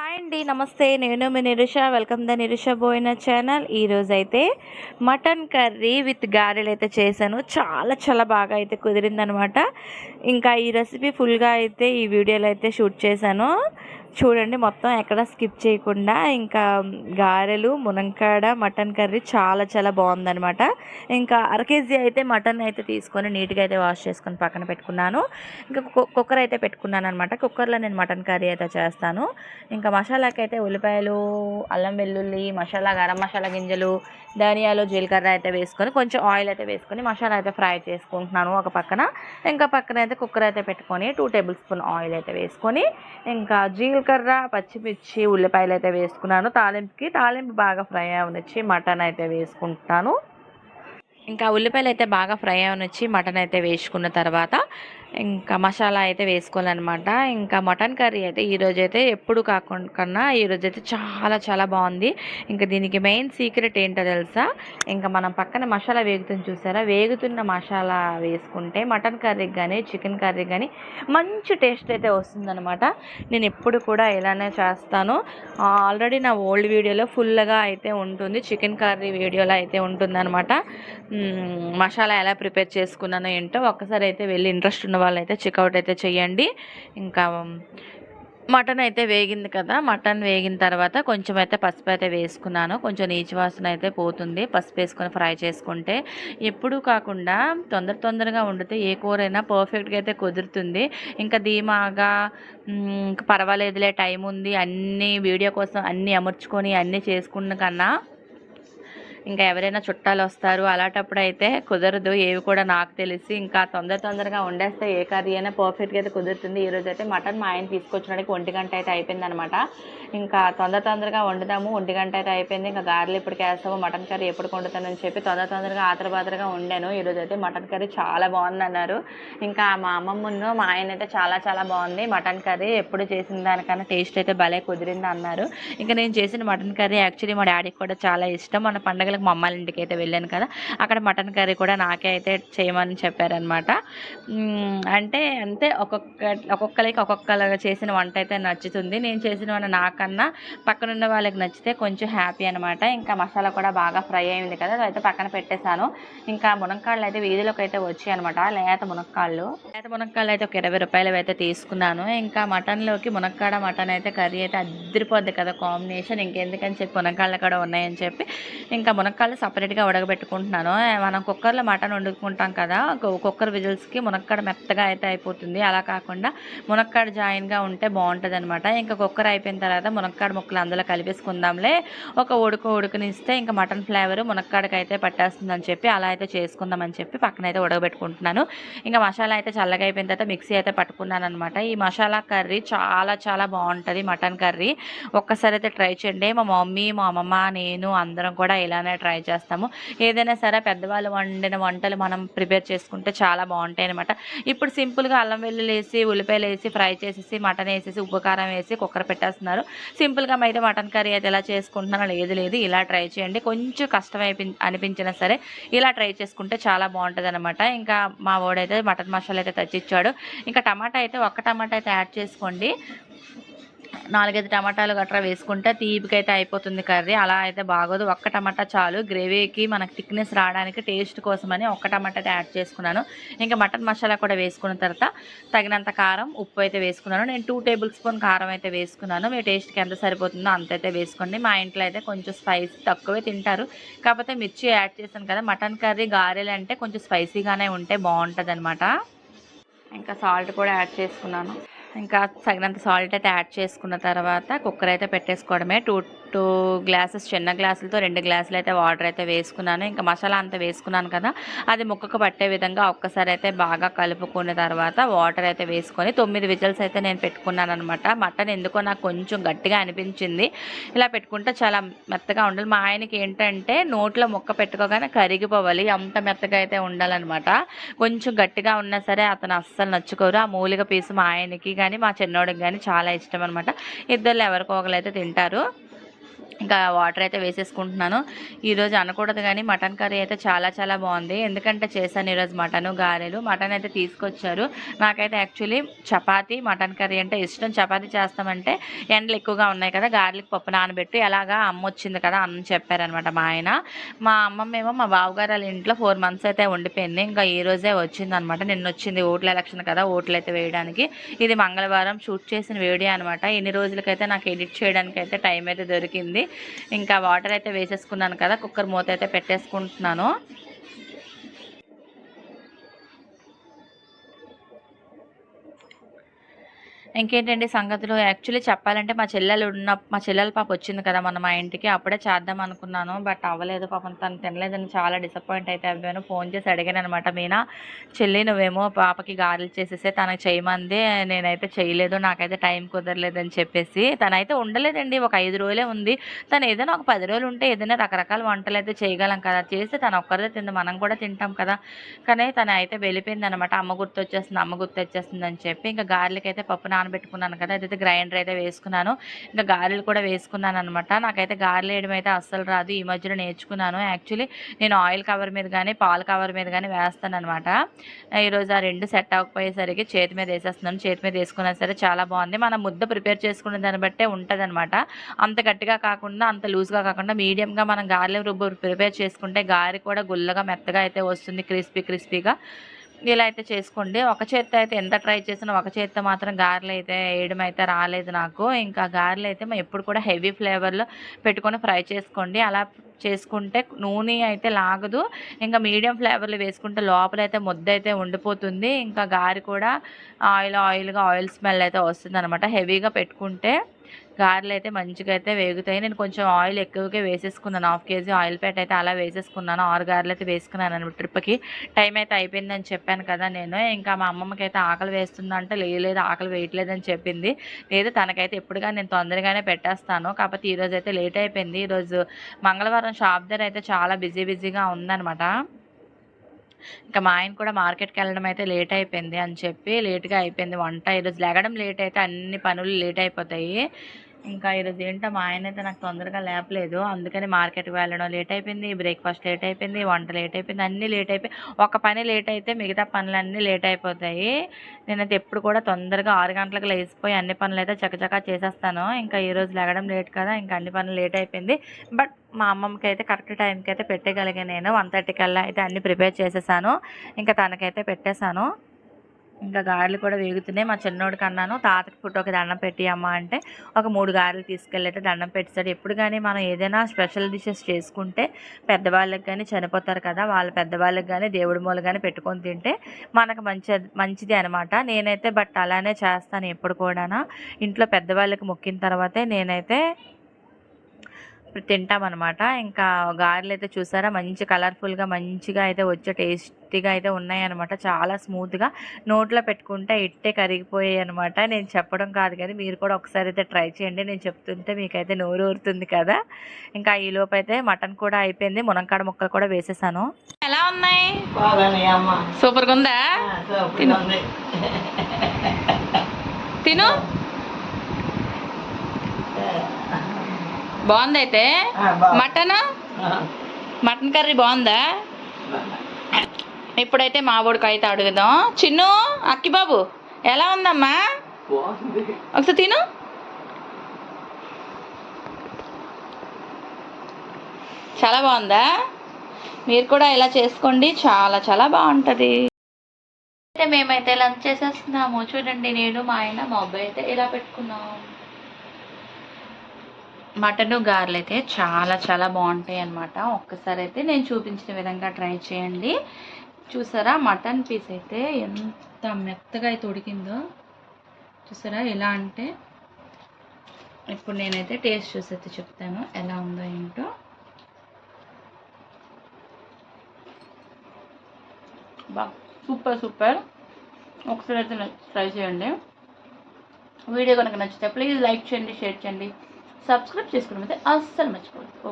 Hi అండి నమస్తే. నేను మీ Nirusha. Welcome the Nirusha Boina channel. ఈరోజు అయితే మటన్ కర్రీ విత్ గారెలు అయితే చేశాను. చాలా చాలా బాగా అయితే కుదిరిందనమాట. ఇంకా ఈ రెసిపీ ఫుల్గా అయితే ఈ వీడియోలో అయితే షూట్ చేశాను. చూడండి మొత్తం ఎక్కడ స్కిప్ చేయకుండా ఇంకా గారెలు మునంకాడ మటన్ కర్రీ చాలా చాలా బాగుందనమాట ఇంకా అర కేజీ అయితే మటన్ అయితే తీసుకొని నీట్గా అయితే వాష్ చేసుకొని పక్కన పెట్టుకున్నాను. ఇంకా కు- కుక్కర్ అయితే పెట్టుకున్నాను అనమాట కుక్కర్లో నేను మటన్ కర్రీ అయితే చేస్తాను. ఇంకా మసాలాకి అయితే ఉల్లిపాయలు అల్లం వెల్లుల్లి మసాలా గరం మసాలా గింజలు ధనియాలు జీలకర్ర అయితే వేసుకొని కొంచెం ఆయిల్ అయితే వేసుకొని మసాలా అయితే ఫ్రై చేసుకుంటున్నాను ఒక పక్కన. ఇంకా పక్కన అయితే కుక్కర్ అయితే పెట్టుకొని టూ టేబుల్ స్పూన్ ఆయిల్ అయితే వేసుకొని ఇంకా జీలకర్ర పచ్చిమిర్చి ఉల్లిపాయలు అయితే వేసుకున్నాను. తాలింపుకి తాలింపు బాగా ఫ్రై అవనిచ్చి మటన్ అయితే వేసుకుంటాను. ఇంకా ఉల్లిపాయలు అయితే బాగా ఫ్రై అవనిచ్చి మటన్ అయితే వేసుకున్న తర్వాత ఇంకా మసాలా అయితే వేసుకోవాలన్నమాట. ఇంకా మటన్ కర్రీ అయితే ఈరోజు అయితే ఎప్పుడు కాకుండా కన్నా ఈరోజు అయితే చాలా చాలా బాగుంది ఇంకా దీనికి మెయిన్ సీక్రెట్ ఏంటో తెలుసా? ఇంకా మనం పక్కన మసాలా వేగుతుంది చూసారా? వేగుతున్న మసాలా వేసుకుంటే మటన్ కర్రీకి కానీ చికెన్ కర్రీకి కానీ మంచి టేస్ట్ అయితే వస్తుందన్నమాట. నేను ఎప్పుడు కూడా ఇలానే చేస్తాను. ఆల్రెడీ నా ఓల్డ్ వీడియోలో ఫుల్గా అయితే ఉంటుంది. చికెన్ కర్రీ వీడియోలో అయితే ఉంటుందన్నమాట. మసాలా ఎలా ప్రిపేర్ చేసుకున్నానో ఏంటో ఒక్కసారి అయితే వెళ్ళి ఇంట్రెస్ట్ ఉన్న వాళ్ళు అయితే చెక్అవుట్ అయితే చేయండి. ఇంకా మటన్ అయితే వేగింది కదా మటన్ వేగిన తర్వాత కొంచెం అయితే పసుపు అయితే వేసుకున్నాను. కొంచెం నీచు వాసన అయితే పోతుంది పసుపు వేసుకొని ఫ్రై చేసుకుంటే. ఎప్పుడూ కాకుండా తొందర తొందరగా వండితే ఏ కూరైనా పర్ఫెక్ట్గా అయితే కుదురుతుంది. ఇంకా ధీమాగా పర్వాలేదులే టైం ఉంది అన్నీ వీడియో కోసం అన్నీ అమర్చుకొని అన్నీ చేసుకున్న కన్నా ఇంకా ఎవరైనా చుట్టాలు వస్తారు అలాంటప్పుడు అయితే కుదరదు. ఏవి కూడా నాకు తెలిసి ఇంకా తొందర తొందరగా వండేస్తే ఏ కర్రీ అయినా పర్ఫెక్ట్గా అయితే కుదురుతుంది. ఈరోజు అయితే మటన్ మా ఆయన తీసుకొచ్చడానికి ఒంటి గంట అయితే అయిపోయిందనమాట. ఇంకా తొందర తొందరగా వండుదాము. ఒంటి గంట అయితే అయిపోయింది. ఇంకా గారెలు ఎప్పటికి వేస్తాము మటన్ కర్రీ ఎప్పుడు వండుతానని చెప్పి తొందర తొందరగా ఆతరబాతరగా వండాను. ఈరోజు అయితే మటన్ కర్రీ చాలా బాగుంది అన్నారు ఇంకా మా అమ్మమ్మను మా ఆయన అయితే చాలా చాలా బాగుంది. మటన్ కర్రీ ఎప్పుడు చేసిన దానికన్నా టేస్ట్ అయితే భలే కుదిరింది అన్నారు ఇంకా నేను చేసిన మటన్ కర్రీ యాక్చువల్లీ మా డాడీకి కూడా చాలా ఇష్టం. మన పండగలకు మా అమ్మాయిల ఇంటికి అయితే వెళ్ళాను కదా అక్కడ మటన్ కర్రీ కూడా నాకే అయితే చేయమని చెప్పారనమాట అంటే అంతే ఒక్కొక్క ఒక్కొక్కరికి ఒక్కొక్కలాగా చేసిన వంట అయితే నచ్చుతుంది. నేను చేసిన వంట నాకన్నా పక్కనున్న వాళ్ళకి నచ్చితే కొంచెం హ్యాపీ అనమాట ఇంకా మసాలా కూడా బాగా ఫ్రై అయింది కదా అయితే పక్కన పెట్టేశాను. ఇంకా మునక్కాళ్ళు అయితే వీధిలోకి అయితే వచ్చాయి అనమాట లేత మునక్కాళ్ళు. లేత మునక్కాళ్ళు అయితే ఒక ఇరవై రూపాయలు అయితే తీసుకున్నాను. ఇంకా మటన్లోకి మునక్కాడ మటన్ అయితే కర్రీ అయితే అద్దరిపోద్ది కదా కాంబినేషన్. ఇంకెందుకని చెప్పి మునక్కాళ్ళు కూడా ఉన్నాయని చెప్పి ఇంకా మునక్కాళ్ళు సపరేట్గా ఉడకబెట్టుకుంటున్నాను. మనం కుక్కర్లో మటన్ వండుకుంటాం కదా కుక్కర్ విజిల్స్కి మునక్కాడ మెత్తగా అయితే అయిపోతుంది. అలా కాకుండా మునక్కాడ జాయిన్గా ఉంటే బాగుంటుంది అనమాట ఇంకా కుక్కర్ అయిపోయిన తర్వాత మునక్కాడ ముక్కలు అందులో కలిపేసుకుందాంలే. ఒక ఉడుకు ఉడుకునిస్తే ఇంకా మటన్ ఫ్లేవర్ మునక్కాడకి అయితే పట్టేస్తుందని చెప్పి అలా అయితే చేసుకుందామని చెప్పి పక్కన అయితే ఉడకబెట్టుకుంటున్నాను. ఇంకా మసాలా అయితే చల్లగా అయిపోయిన తర్వాత మిక్సీ అయితే పట్టుకున్నాను అనమాట ఈ మసాలా కర్రీ చాలా చాలా బాగుంటుంది మటన్ కర్రీ. ఒక్కసారి అయితే ట్రై చేయండి. మా మమ్మీ మా అమ్మమ్మ నేను అందరం కూడా ఇలానే ట్రై చేస్తాము. ఏదైనా సరే పెద్దవాళ్ళు వండిన వంటలు మనం ప్రిపేర్ చేసుకుంటే చాలా బాగుంటాయి అనమాట ఇప్పుడు సింపుల్గా అల్లం వెల్లుల్లి వేసి ఉల్లిపాయలు వేసి ఫ్రై చేసేసి మటన్ వేసేసి ఉప్పు కారం వేసి కుక్కర్ పెట్టేస్తున్నారు. సింపుల్గా అయితే మటన్ కర్రీ అయితే ఎలా చేసుకుంటున్నారో లేదు లేదు ఇలా ట్రై చేయండి. కొంచెం కష్టం అనిపించినా సరే ఇలా ట్రై చేసుకుంటే చాలా బాగుంటుంది అనమాట ఇంకా మా వాడైతే మటన్ మసాలా అయితే తెచ్చిచ్చాడు. ఇంకా టమాటా అయితే ఒక్క టమాటా అయితే యాడ్ చేసుకోండి. నాలుగైదు టమాటాలు గట్రా వేసుకుంటే తీపికైతే అయిపోతుంది కర్రీ. అలా అయితే బాగోదు. ఒక్క టమాటా చాలు. గ్రేవీకి మనకు థిక్నెస్ రావడానికి టేస్ట్ కోసమని ఒక్క టమాటా అయితే యాడ్ చేసుకున్నాను. ఇంకా మటన్ మసాలా కూడా వేసుకున్న తర్వాత తగినంత కారం ఉప్పు అయితే వేసుకున్నాను. నేను టూ టేబుల్ స్పూన్ కారం అయితే వేసుకున్నాను. మీ టేస్ట్కి ఎంత సరిపోతుందో అంత అయితే వేసుకోండి. మా ఇంట్లో అయితే కొంచెం స్పైసీ తక్కువే తింటారు. కాకపోతే మిర్చి యాడ్ చేశాను కదా మటన్ కర్రీ గారెలు అంటే కొంచెం స్పైసీగానే ఉంటే బాగుంటుంది ఇంకా సాల్ట్ కూడా యాడ్ చేసుకున్నాను. ఇంకా తగినంత సాల్ట్ అయితే యాడ్ చేసుకున్న తర్వాత కుక్కర్ అయితే పెట్టేసుకోవడమే. టూ టూ గ్లాసెస్ చిన్న గ్లాసులతో రెండు గ్లాసులు అయితే వాటర్ అయితే వేసుకున్నాను. ఇంకా మసాలా అంతా వేసుకున్నాను కదా అది ముక్కకు పట్టే విధంగా ఒక్కసారి అయితే బాగా కలుపుకున్న తర్వాత వాటర్ అయితే వేసుకొని తొమ్మిది విజిల్స్ అయితే నేను పెట్టుకున్నాను అనమాట మటన్ ఎందుకో నాకు కొంచెం గట్టిగా అనిపించింది. ఇలా పెట్టుకుంటే చాలా మెత్తగా ఉండాలి. మా ఆయనకి ఏంటంటే నోట్లో ముక్క పెట్టుకోగానే కరిగిపోవాలి. అంత మెత్తగా అయితే ఉండాలన్నమాట. కొంచెం గట్టిగా ఉన్నా సరే అతను అస్సలు నచ్చుకోరు. ఆ మూలిక పీసు మా ఆయనకి కానీ మా చిన్నోడికి కానీ చాలా ఇష్టం అనమాట ఇద్దరు ఎవరికో ఒకరు అయితే తింటారు. ఇంకా వాటర్ అయితే వేసేసుకుంటున్నాను. ఈరోజు అనకూడదు కానీ మటన్ కర్రీ అయితే చాలా చాలా బాగుంది. ఎందుకంటే చేశాను ఈరోజు మటన్ గారెలు. మటన్ అయితే తీసుకొచ్చారు. నాకైతే యాక్చువల్లీ చపాతి మటన్ కర్రీ అంటే ఇష్టం. చపాతి చేస్తామంటే ఎండలు ఎక్కువగా ఉన్నాయి కదా గార్లిక్ పప్పు నానబెట్టి ఎలాగా అమ్మ వచ్చింది కదా అన్న చెప్పారనమాట మా ఆయన. మా అమ్మమ్మ ఏమో మా బావగారు వాళ్ళ ఇంట్లో ఫోర్ మంత్స్ అయితే ఉండిపోయింది. ఇంకా ఈ రోజే వచ్చింది అనమాట నిన్న వచ్చింది ఓట్ల ఎలక్షన్ కదా ఓట్లు అయితే వేయడానికి. ఇది మంగళవారం షూట్ చేసిన వీడియో అనమాట ఎన్ని రోజులకైతే నాకు ఎడిట్ చేయడానికి అయితే టైం అయితే దొరికింది. ఇంకా వాటర్ అయితే వేసేసుకున్నాను కదా కుక్కర్ మూత అయితే పెట్టేసుకుంటున్నాను. ఇంకేంటండి సంగతులు? యాక్చువల్లీ చెప్పాలంటే మా చెల్లెలు ఉన్న మా చెల్లెల పాప వచ్చింది కదా మన మా ఇంటికి. అప్పుడే చేద్దాం అనుకున్నాను. బట్ అవ్వలేదు పాపం. తను తినలేదని చాలా డిసప్పాయింట్ అయితే అయిపోయాను ఫోన్ చేసి అడిగాను అనమాట మీనా చెల్లి నువ్వేమో పాపకి గారెలు చేసేసే తనకి చేయమంది. నేనైతే చేయలేదు. నాకైతే టైం కుదరలేదని చెప్పేసి. తనైతే ఉండలేదండి. ఒక ఐదు రోజులే ఉంది. తను ఏదైనా ఒక పది రోజులు ఉంటే ఏదైనా రకరకాల వంటలు అయితే చేయగలం కదా. చేస్తే తను ఒక్కరిదే తింది. మనం కూడా తింటాం కదా. కానీ తను అయితే వెళ్ళిపోయింది అనమాట అమ్మ గుర్తు వచ్చేస్తుంది అమ్మ గుర్తు వచ్చేస్తుంది అని చెప్పి. ఇంకా గారెలకైతే అయితే పప్పు నానబెట్టుకున్నాను కదా అదైతే గ్రైండర్ అయితే వేసుకున్నాను. ఇంకా గారెలు కూడా వేసుకున్నాను అనమాట నాకైతే గారెలు వేయడం అయితే అస్సలు రాదు ఈ మధ్యలో నేర్చుకున్నాను. యాక్చువల్లీ నేను ఆయిల్ కవర్ మీద కానీ పాల కవర్ మీద కానీ వేస్తాను అనమాట ఈరోజు ఆ రెండు సెట్ అవ్వకపోయేసరికి చేతి మీద వేసేస్తున్నాను. చేతి మీద వేసుకున్నా సరే చాలా బాగుంది. మనం ముద్ద ప్రిపేర్ చేసుకునే దాన్ని బట్టే ఉంటుంది అనమాట అంత గట్టిగా కాకుండా అంత లూజ్గా కాకుండా మీడియంగా మనం గారెలు రుబ్బు ప్రిపేర్ చేసుకుంటే గారి కూడా గుల్లగా మెత్తగా అయితే వస్తుంది క్రిస్పీ క్రిస్పీగా. ఇలా అయితే చేసుకోండి. ఒక చేత్తో అయితే ఎంత ట్రై చేసినా ఒక చేత్తో మాత్రం గారెలు అయితే వేయడం అయితే రాలేదు నాకు. ఇంకా గారెలు అయితే మేము ఎప్పుడు కూడా హెవీ ఫ్లేవర్లో పెట్టుకొని ఫ్రై చేసుకోండి. అలా చేసుకుంటే నూనె అయితే లాగదు. ఇంకా మీడియం ఫ్లేవర్లు వేసుకుంటే లోపల అయితే ముద్ద అయితే ఉండిపోతుంది. ఇంకా గారి కూడా ఆయిల్ ఆయిల్గా ఆయిల్ స్మెల్ అయితే వస్తుంది అనమాట హెవీగా పెట్టుకుంటే గారెలు అయితే మంచిగా అయితే వేగుతాయి. నేను కొంచెం ఆయిల్ ఎక్కువగా వేసేసుకున్నాను. హాఫ్ కేజీ ఆయిల్ ప్యాట్ అయితే అలా వేసేసుకున్నాను. ఆరు గారెలు అయితే వేసుకున్నాను అనమాట ట్రిప్కి. టైం అయితే అయిపోయిందని చెప్పాను కదా నేను. ఇంకా మా అమ్మమ్మకి అయితే ఆకలి వేస్తుందంటే లేదు ఆకలి వేయట్లేదని చెప్పింది. లేదు తనకైతే ఎప్పుడుగా నేను తొందరగానే పెట్టేస్తాను. కాకపోతే ఈరోజు అయితే లేట్ అయిపోయింది. ఈరోజు మంగళవారం షాప్ దగ్గర అయితే చాలా బిజీ బిజీగా ఉందన్నమాట. ఇంకా మా ఆయన కూడా మార్కెట్కి వెళ్ళడం అయితే లేట్ అయిపోయింది అని చెప్పి లేట్గా అయిపోయింది. వంట ఈరోజు లేగడం లేట్ అయితే అన్ని పనులు లేట్ అయిపోతాయి. ఇంకా ఈరోజు ఏంటో మా ఆయన అయితే నాకు తొందరగా లేపలేదు. అందుకని మార్కెట్కి వెళ్ళడం లేట్ అయిపోయింది బ్రేక్ఫాస్ట్ లేట్ అయిపోయింది వంట లేట్ అయిపోయింది అన్నీ లేట్ అయిపోయి ఒక పని లేట్ అయితే మిగతా పనులన్నీ లేట్ అయిపోతాయి. నేనైతే ఎప్పుడు కూడా తొందరగా ఆరు గంటలకు లేచిపోయి అన్ని పనులు అయితే చకచకా చేసేస్తాను. ఇంకా ఈరోజు లేగడం లేట్ కదా ఇంకా అన్ని పనులు లేట్ అయిపోయింది. బట్ మా అమ్మమ్మకి అయితే కరెక్ట్ టైంకి అయితే పెట్టగలిగాను నేను. వన్ థర్టీ కల్లా అయితే అన్ని ప్రిపేర్ చేసేసాను. ఇంకా తనకైతే పెట్టేశాను. ఇంకా గారెలు కూడా వేగుతున్నాయి. మా చిన్నోడికి అన్నాను తాతకి ఫోటోకి దండం పెట్టి అమ్మ అంటే ఒక మూడు గారెలు తీసుకెళ్ళైతే దండం పెట్టాడు ఎప్పుడు కానీ మనం ఏదైనా స్పెషల్ డిషెస్ చేసుకుంటే పెద్దవాళ్ళకి కానీ చనిపోతారు కదా వాళ్ళ పెద్దవాళ్ళకి కానీ దేవుడి మూల కానీ పెట్టుకొని తింటే మనకు మంచి మంచిది అనమాట నేనైతే బట్ అలానే చేస్తాను ఎప్పుడు కూడా ఇంట్లో పెద్దవాళ్ళకి మొక్కిన తర్వాతే నేనైతే తింటామన్నమాట. ఇంకా గారెలు అయితే చూసారా? మంచి కలర్ఫుల్గా మంచిగా అయితే వచ్చే టేస్టీగా అయితే ఉన్నాయన్నమాట. చాలా స్మూత్గా నోట్లో పెట్టుకుంటే ఇట్టే కరిగిపోయాయి అనమాట నేను చెప్పడం కాదు కానీ మీరు కూడా ఒకసారి అయితే ట్రై చేయండి. నేను చెప్తుంటే మీకైతే నోరు ఊరుతుంది కదా. ఇంకా ఈ లోపు అయితే మటన్ కూడా అయిపోయింది. మునక్కాడ ముక్కలు కూడా వేసేసాను. ఎలా ఉన్నాయి? సూపర్గా ఉందా? ఉంది. తిను. బాగుందైతే. మటన్? మటన్ కర్రీ బాగుందా? ఇప్పుడైతే మా ఊడికి అయితే అడుగుదాం. చిన్ను అక్కిబాబు ఎలా ఉందమ్మా? బాగుంది. ఒకసారి తిను. చాలా బాగుందా? మీరు కూడా ఇలా చేసుకోండి. చాలా చాలా బాగుంటుంది. అయితే మేమైతే లంచ్ చేసేస్తున్నాము. చూడండి నేను మా ఆయన మా అబ్బాయి అయితే ఇలా పెట్టుకున్నాం. మటన్ గారెలు అయితే చాలా చాలా బాగుంటాయి అన్నమాట. ఒక్కసారి అయితే నేను చూపించిన విధంగా ట్రై చేయండి. చూసారా? మటన్ పీస్ అయితే ఎంత మెత్తగా అయితే ఉడికిందో. చూసారా? ఎలా అంటే ఇప్పుడు నేనైతే టేస్ట్ చూసి అయితే చెప్తాను. ఎలా ఉందో ఏంటో. బా సూపర్ సూపర్. ఒకసారి అయితే ట్రై చేయండి. వీడియో కనుక నచ్చితే ప్లీజ్ లైక్ చేయండి షేర్ చేయండి. సబ్స్క్రైబ్ చేసుకోవడం అయితే అస్సలు మర్చిపోవద్దు.